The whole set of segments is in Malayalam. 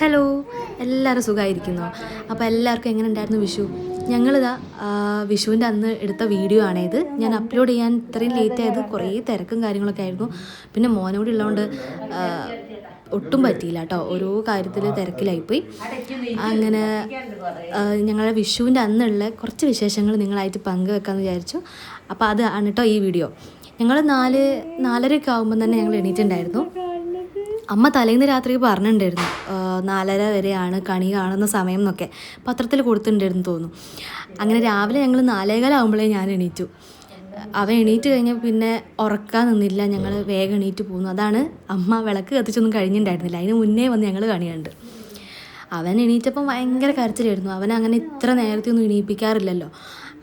ഹലോ എല്ലാവരും സുഖമായിരിക്കുന്നു അപ്പോൾ എല്ലാവർക്കും എങ്ങനെ ഉണ്ടായിരുന്നു വിഷു? ഞങ്ങളിതാ വിഷുവിന്റെ അന്ന് എടുത്ത വീഡിയോ ആണേത്. ഞാൻ അപ്ലോഡ് ചെയ്യാൻ ഇത്രയും ലേറ്റ് ആയത് കുറേ തിരക്കും കാര്യങ്ങളൊക്കെ ആയിരുന്നു. പിന്നെ മോനോട് ഉള്ളതുകൊണ്ട് ഒട്ടും പറ്റിയില്ല കേട്ടോ. ഓരോ കാര്യത്തിൽ തിരക്കിലായിപ്പോയി. അങ്ങനെ ഞങ്ങളെ ഞങ്ങളുടെ വിഷുവിന്റെ അന്നുള്ള കുറച്ച് വിശേഷങ്ങൾ നിങ്ങളായിട്ട് പങ്കുവെക്കാമെന്ന് വിചാരിച്ചു. അപ്പോൾ അതാണ് കേട്ടോ ഈ വീഡിയോ. ഞങ്ങൾ നാല് നാലരയൊക്കെ ആകുമ്പോൾ തന്നെ ഞങ്ങൾ എണീറ്റുണ്ടായിരുന്നു. അമ്മ തലേന്ന് രാത്രി പറഞ്ഞിട്ടുണ്ടായിരുന്നു നാലര വരെയാണ് കണി കാണുന്ന സമയം എന്നൊക്കെ. പത്രത്തിൽ കൊടുത്തിട്ടുണ്ടായിരുന്നു തോന്നുന്നു. അങ്ങനെ രാവിലെ ഞങ്ങൾ നാലേകാലാകുമ്പോഴേ ഞാൻ എണീറ്റു. അവൻ എണീറ്റ് കഴിഞ്ഞാൽ പിന്നെ ഉറക്കാൻ നിന്നില്ല ഞങ്ങൾ വേഗം എണീറ്റ് പോകുന്നു അതാണ് അമ്മ വിളക്ക് കത്തിച്ചൊന്നും കഴിഞ്ഞിട്ടുണ്ടായിരുന്നില്ല. അതിന് മുന്നേ വന്ന് ഞങ്ങൾ കണി കണ്ട് അവൻ എണീറ്റപ്പം ഭയങ്കര കരച്ചിലായിരുന്നു. അവൻ അങ്ങനെ ഇത്ര നേരത്തെ ഒന്നും എണീപ്പിക്കാറില്ലല്ലോ.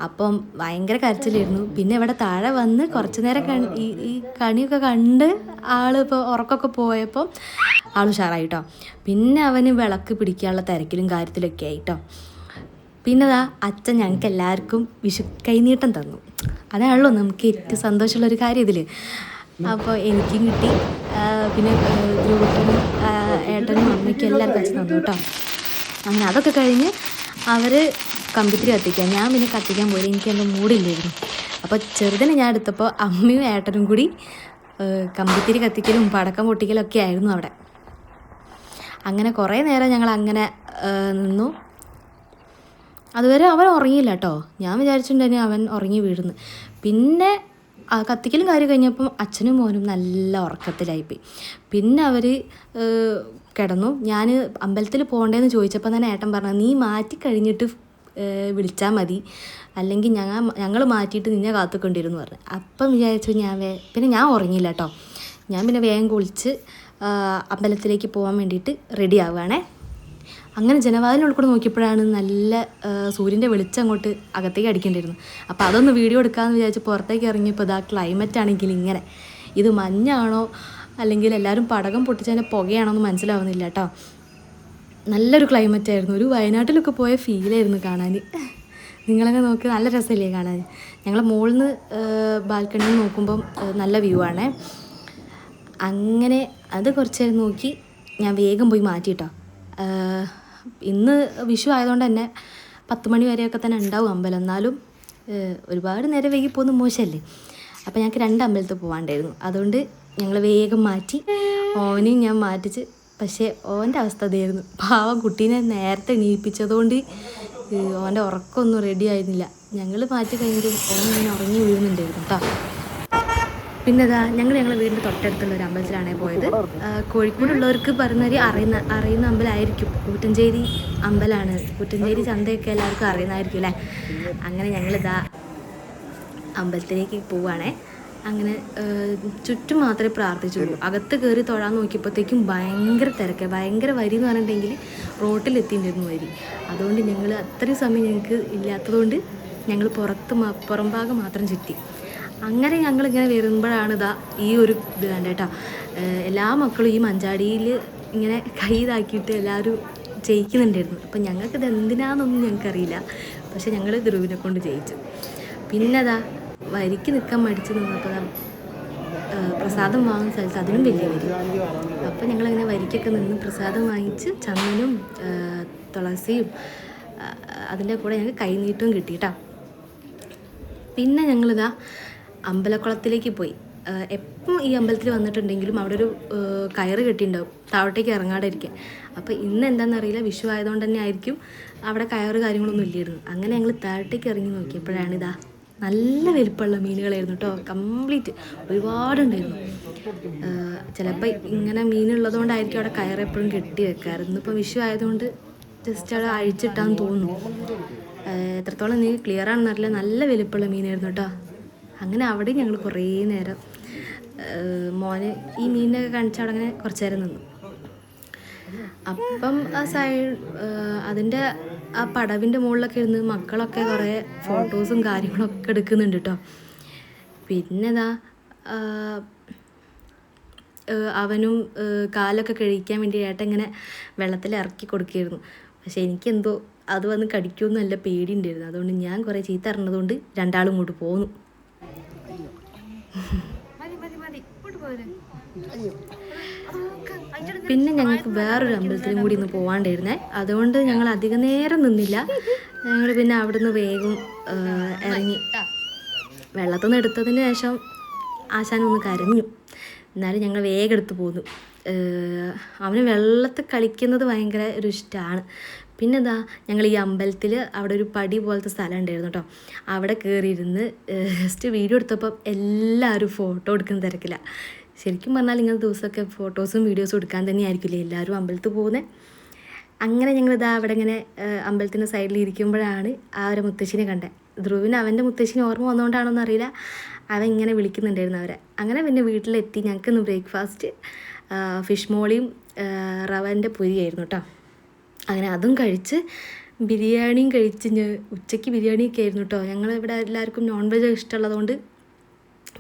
അപ്പം ഭയങ്കര കരച്ചിലായിരുന്നു. പിന്നെ ഇവിടെ താഴെ വന്ന് കുറച്ചു നേരം കണ് ഈ ഈ കണിയൊക്കെ കണ്ട് ആൾ ഇപ്പോൾ ഉറക്കമൊക്കെ പോയപ്പോൾ ആൾ ഉഷാറായി കേട്ടോ പിന്നെ അവന് വിളക്ക് പിടിക്കാനുള്ള തിരക്കിലും കാര്യത്തിലൊക്കെ ആയിട്ടോ. പിന്നെ ദാ അച്ഛൻ ഞങ്ങൾക്ക് എല്ലാവർക്കും വിഷു കൈനീട്ടം തന്നു. അതാണല്ലോ നമുക്ക് ഏറ്റവും സന്തോഷമുള്ള ഒരു കാര്യം ഇതിൽ അപ്പോൾ എനിക്കും കിട്ടി. പിന്നെ ഗ്രൂപ്പിനും ഏട്ടനും അമ്മയ്ക്കും എല്ലാവർക്കും അച്ഛൻ തന്നു കേട്ടോ. അങ്ങനെ അതൊക്കെ കഴിഞ്ഞ് അവർ കമ്പിത്തിരി കത്തിക്കാൻ. ഞാൻ പിന്നെ കത്തിക്കാൻ പോയി എനിക്ക് എന്റെ മൂടില്ലായിരുന്നു. അപ്പോൾ ചെറുതിനെ ഞാൻ എടുത്തപ്പോൾ അമ്മയും ഏട്ടനും കൂടി കമ്പിത്തിരി കത്തിക്കലും പടക്കം പൊട്ടിക്കലും ഒക്കെ ആയിരുന്നു അവിടെ. അങ്ങനെ കുറേ നേരം ഞങ്ങൾ അങ്ങനെ നിന്നു. അതുവരെ അവൻ ഉറങ്ങിയില്ല കേട്ടോ. ഞാൻ വിചാരിച്ചിട്ടുണ്ടെങ്കിൽ അവൻ ഉറങ്ങി വീഴുന്നു. പിന്നെ കത്തിക്കലും കാര്യം കഴിഞ്ഞപ്പം അച്ഛനും മോനും നല്ല ഉറക്കത്തിലായിപ്പോയി. പിന്നെ അവർ കിടന്നു. ഞാൻ അമ്പലത്തിൽ പോകണ്ടേന്ന് ചോദിച്ചപ്പോൾ തന്നെ ഏട്ടൻ പറഞ്ഞു നീ മാറ്റി കഴിഞ്ഞിട്ട് വിളിച്ചാൽ മതി. അല്ലെങ്കിൽ ഞങ്ങൾ ഞങ്ങൾ മാറ്റിയിട്ട് നിന്നെ കാത്തുക്കൊണ്ടിരുന്നു പറഞ്ഞു. അപ്പം വിചാരിച്ചു ഞാൻ വേ പിന്നെ ഞാൻ ഉറങ്ങിയില്ല കേട്ടോ ഞാൻ പിന്നെ വേഗം കുളിച്ച് അമ്പലത്തിലേക്ക് പോകാൻ വേണ്ടിയിട്ട് റെഡി ആവുകയാണേ. അങ്ങനെ ജനവാതിലിനുള്ളിൽ കൂടെ നോക്കിയപ്പോഴാണ് നല്ല സൂര്യന്റെ വെളിച്ചം അങ്ങോട്ട് അകത്തേക്ക് അടിക്കേണ്ടിയിരുന്നു അപ്പോൾ അതൊന്ന് വീഡിയോ എടുക്കാമെന്ന് വിചാരിച്ച് പുറത്തേക്ക് ഇറങ്ങിയപ്പോൾ ഇതാ ക്ലൈമറ്റ് ആണെങ്കിൽ ഇങ്ങനെ. ഇത് മഞ്ഞാണോ? അല്ലെങ്കിൽ എല്ലാവരും പടകം പൊട്ടിച്ചതിന്റെ പുകയാണോ എന്ന് മനസ്സിലാവുന്നില്ല കേട്ടോ നല്ലൊരു ക്ലൈമറ്റ് ആയിരുന്നു. ഒരു വയനാട്ടിലൊക്കെ പോയ ഫീലായിരുന്നു കാണാൻ. നിങ്ങളങ്ങ് നോക്കി നല്ല രസമില്ലേ കാണാൻ. ഞങ്ങൾ മുകളിൽ നിന്ന് ബാൽക്കണിയിൽ നോക്കുമ്പം നല്ല വ്യൂ ആണേ. അങ്ങനെ അത് കുറച്ച് നേരം നോക്കി ഞാൻ വേഗം പോയി മാറ്റിട്ടോ. ഇന്ന് വിഷു ആയതുകൊണ്ട് തന്നെ പത്ത് മണി വരെയൊക്കെ തന്നെ ഉണ്ടാവും അമ്പലം. എന്നാലും ഒരുപാട് നേരം വൈകി പോകുന്ന മോശമല്ലേ അപ്പോൾ ഞങ്ങൾക്ക് രണ്ട് അമ്പലത്തിൽ പോകാണ്ടായിരുന്നു അതുകൊണ്ട് ഞങ്ങൾ വേഗം മാറ്റി ഓനെയും ഞാൻ മാറ്റിച്ച് പക്ഷേ ഓന്റെ അവസ്ഥ അതായിരുന്നു പാവം കുട്ടീനെ നേരത്തെ എണീപ്പിച്ചതുകൊണ്ട് ഓന്റെ ഉറക്കമൊന്നും റെഡി ആയിരുന്നില്ല. ഞങ്ങൾ മാറ്റി കഴിഞ്ഞിട്ട് ഓൻ ഇങ്ങനെ ഉറങ്ങി വീഴുന്നുണ്ടായിരുന്നു കേട്ടോ പിന്നെ ഇതാ ഞങ്ങൾ ഞങ്ങളുടെ വീടിന്റെ തൊട്ടടുത്തുള്ള ഒരു അമ്പലത്തിലാണ് പോയത്. കോഴിക്കോട് ഉള്ളവർക്ക് പറഞ്ഞൊരു അറിയുന്ന അറിയുന്ന അമ്പലമായിരിക്കും. കൂറ്റഞ്ചേരി അമ്പലമാണ് കൂറ്റഞ്ചേരി ചന്തയൊക്കെ എല്ലാവർക്കും അറിയുന്നതായിരിക്കും അല്ലേ അങ്ങനെ ഞങ്ങളിതാ അമ്പലത്തിലേക്ക് പോവുകയാണേ അങ്ങനെ ചുറ്റും മാത്രമേ പ്രാർത്ഥിച്ചുള്ളൂ. അകത്ത് കയറി തൊഴാൻ നോക്കിയപ്പോഴത്തേക്കും ഭയങ്കര തിരക്ക്. ഭയങ്കര വരി എന്ന് പറഞ്ഞിട്ടുണ്ടെങ്കിൽ റോട്ടിലെത്തിയിട്ടുണ്ടായിരുന്നു വരി. അതുകൊണ്ട് ഞങ്ങൾ അത്രയും സമയം ഞങ്ങൾക്ക് ഇല്ലാത്തതുകൊണ്ട് ഞങ്ങൾ പുറത്ത് പുറം ഭാഗം മാത്രം ചുറ്റി. അങ്ങനെ ഞങ്ങളിങ്ങനെ വരുമ്പോഴാണ് ഇതാ ഈ ഒരു ഇത് കണ്ടേട്ടാ എല്ലാ മക്കളും ഈ മഞ്ചാടിയിൽ ഇങ്ങനെ കൈ ഇതാക്കിയിട്ട് എല്ലാവരും ജയിക്കുന്നുണ്ടായിരുന്നു. അപ്പം ഞങ്ങൾക്കിത് എന്തിനാന്നൊന്നും എന്തിനാണെന്നൊന്നും ഞങ്ങൾക്കറിയില്ല. പക്ഷേ ഞങ്ങൾ ധ്രുവിനെ കൊണ്ട് ജയിച്ചു. പിന്നെ അതാ വരിക്ക് നിൽക്കാൻ മടിച്ച് നിന്നപ്പോൾ പ്രസാദം വാങ്ങുന്ന സ്ഥലത്ത് അതിനും വലിയ വരി. അപ്പം ഞങ്ങളിങ്ങനെ വരിക്കൊക്കെ നിന്ന് പ്രസാദം വാങ്ങിച്ച് ചന്ദനും തുളസിയും അതിന്റെ കൂടെ ഞങ്ങൾക്ക് കൈനീട്ടവും കിട്ടി പിന്നെ ഞങ്ങളിതാ അമ്പലക്കുളത്തിലേക്ക് പോയി. എപ്പം ഈ അമ്പലത്തിൽ വന്നിട്ടുണ്ടെങ്കിലും അവിടെ ഒരു കയറ് കെട്ടിയിട്ടുണ്ടാവും താഴോട്ടേക്ക് ഇറങ്ങാതെ ഇരിക്കാൻ അപ്പോൾ ഇന്ന് എന്താണെന്നറിയില്ല വിഷു ആയതുകൊണ്ട് തന്നെ ആയിരിക്കും അവിടെ കയറ് കാര്യങ്ങളൊന്നും ഇല്ലായിരുന്നു. അങ്ങനെ ഞങ്ങൾ താഴോട്ടേക്ക് ഇറങ്ങി നോക്കിയപ്പോഴാണ് ഇതാ നല്ല വലിപ്പമുള്ള മീനുകളായിരുന്നു കേട്ടോ. കംപ്ലീറ്റ് ഒരുപാടുണ്ടായിരുന്നു. ചിലപ്പോൾ ഇങ്ങനെ മീനുള്ളതുകൊണ്ടായിരിക്കും അവിടെ കയറെപ്പോഴും കെട്ടി വെക്കാറ്. ഇന്നിപ്പോൾ വിഷു ആയതുകൊണ്ട് ജസ്റ്റ് അവിടെ അഴിച്ചിട്ടാന്ന് തോന്നുന്നു. എത്രത്തോളം നീ ക്ലിയർ ആണെന്നറിയില്ല നല്ല വലിപ്പമുള്ള മീനായിരുന്നു കേട്ടോ. അങ്ങനെ അവിടെ ഞങ്ങൾ കുറേ നേരം മോന് ഈ മീനിനൊക്കെ കാണിച്ച് അവിടെ അങ്ങനെ കുറച്ച് നേരം നിന്നു. അപ്പം ആ സൈഡ് അതിന്റെ ആ പടവിന്റെ മുകളിലൊക്കെ ഇരുന്ന് മക്കളൊക്കെ കുറേ ഫോട്ടോസും കാര്യങ്ങളൊക്കെ എടുക്കുന്നുണ്ട് കേട്ടോ പിന്നെതാ അവനും കാലൊക്കെ കഴിക്കാൻ വേണ്ടി ഏട്ടൻ ഇങ്ങനെ വെള്ളത്തിൽ ഇറക്കി കൊടുക്കുകയായിരുന്നു. പക്ഷെ എനിക്കെന്തോ അത് വന്ന് കടിക്കുമെന്ന് നല്ല പേടിയുണ്ടായിരുന്നു. അതുകൊണ്ട് ഞാൻ കുറേ ചീത്ത അറിഞ്ഞതുകൊണ്ട് രണ്ടാളും ഇങ്ങോട്ട് പോന്നു. മതി മതി മതി. ഇങ്ങോട്ട് പോരെ. പിന്നെ ഞങ്ങൾക്ക് വേറൊരു അമ്പലത്തിലും കൂടി ഒന്ന് പോകാണ്ടായിരുന്നേ അതുകൊണ്ട് ഞങ്ങൾ അധികം നേരം നിന്നില്ല. ഞങ്ങൾ പിന്നെ അവിടുന്ന് വേഗം ഇറങ്ങി. വെള്ളത്തിൽ നിന്ന് എടുത്തതിന് ശേഷം ആശാൻ ഒന്ന് കരഞ്ഞു. എന്നാലും ഞങ്ങൾ വേഗം എടുത്തു പോന്നു. അവന് വെള്ളത്തിൽ കളിക്കുന്നത് ഭയങ്കര ഒരു ഇഷ്ടമാണ് പിന്നെ എന്താ ഞങ്ങൾ ഈ അമ്പലത്തിൽ അവിടെ ഒരു പടി പോലത്തെ സ്ഥലം ഉണ്ടായിരുന്നു കേട്ടോ. അവിടെ കയറിയിരുന്ന് ജസ്റ്റ് വീഡിയോ എടുത്തപ്പം എല്ലാവരും ഫോട്ടോ എടുക്കുന്ന തിരക്കില്ല ശരിക്കും പറഞ്ഞാൽ ഇങ്ങനത്തെ ദിവസമൊക്കെ ഫോട്ടോസും വീഡിയോസും എടുക്കാൻ തന്നെ ആയിരിക്കില്ലേ എല്ലാവരും അമ്പലത്തിൽ പോകുന്നത് അങ്ങനെ ഞങ്ങളിതാ അവിടെ ഇങ്ങനെ അമ്പലത്തിന്റെ സൈഡിൽ ഇരിക്കുമ്പോഴാണ് ആ ഒരു മുത്തശ്ശിനെ കണ്ടത് ധ്രുവിന് അവന്റെ മുത്തശ്ശിനെ ഓർമ്മ വന്നുകൊണ്ടാണോന്ന് അറിയില്ല. അവൻ ഇങ്ങനെ വിളിക്കുന്നുണ്ടായിരുന്നു അവരെ. അങ്ങനെ പിന്നെ വീട്ടിലെത്തി. ഞങ്ങൾക്കിന്ന് ബ്രേക്ക്ഫാസ്റ്റ് ഫിഷ് മോളിയും റവന്റെ പൊരിയായിരുന്നു കേട്ടോ. അങ്ങനെ അതും കഴിച്ച് ബിരിയാണിയും കഴിച്ച് ഉച്ചയ്ക്ക് ബിരിയാണിയൊക്കെ ആയിരുന്നു കേട്ടോ. ഞങ്ങൾ ഇവിടെ എല്ലാവർക്കും നോൺ വെജ് ഇഷ്ടമുള്ളതുകൊണ്ട്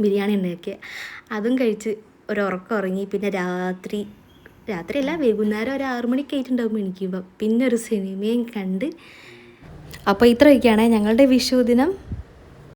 ബിരിയാണി ഉണ്ടാക്കിയ. അതും കഴിച്ച് ഒരു ഉറക്കം ഉറങ്ങി. പിന്നെ രാത്രി രാത്രിയല്ല വൈകുന്നേരം ഒരു ആറു മണിക്ക് ആയിട്ടുണ്ടാകുമ്പോൾ എനിക്കുമ്പോൾ പിന്നെ ഒരു സിനിമയും കണ്ട്. അപ്പോൾ ഇത്രയൊക്കെയാണ് ഞങ്ങളുടെ വിഷു ദിനം.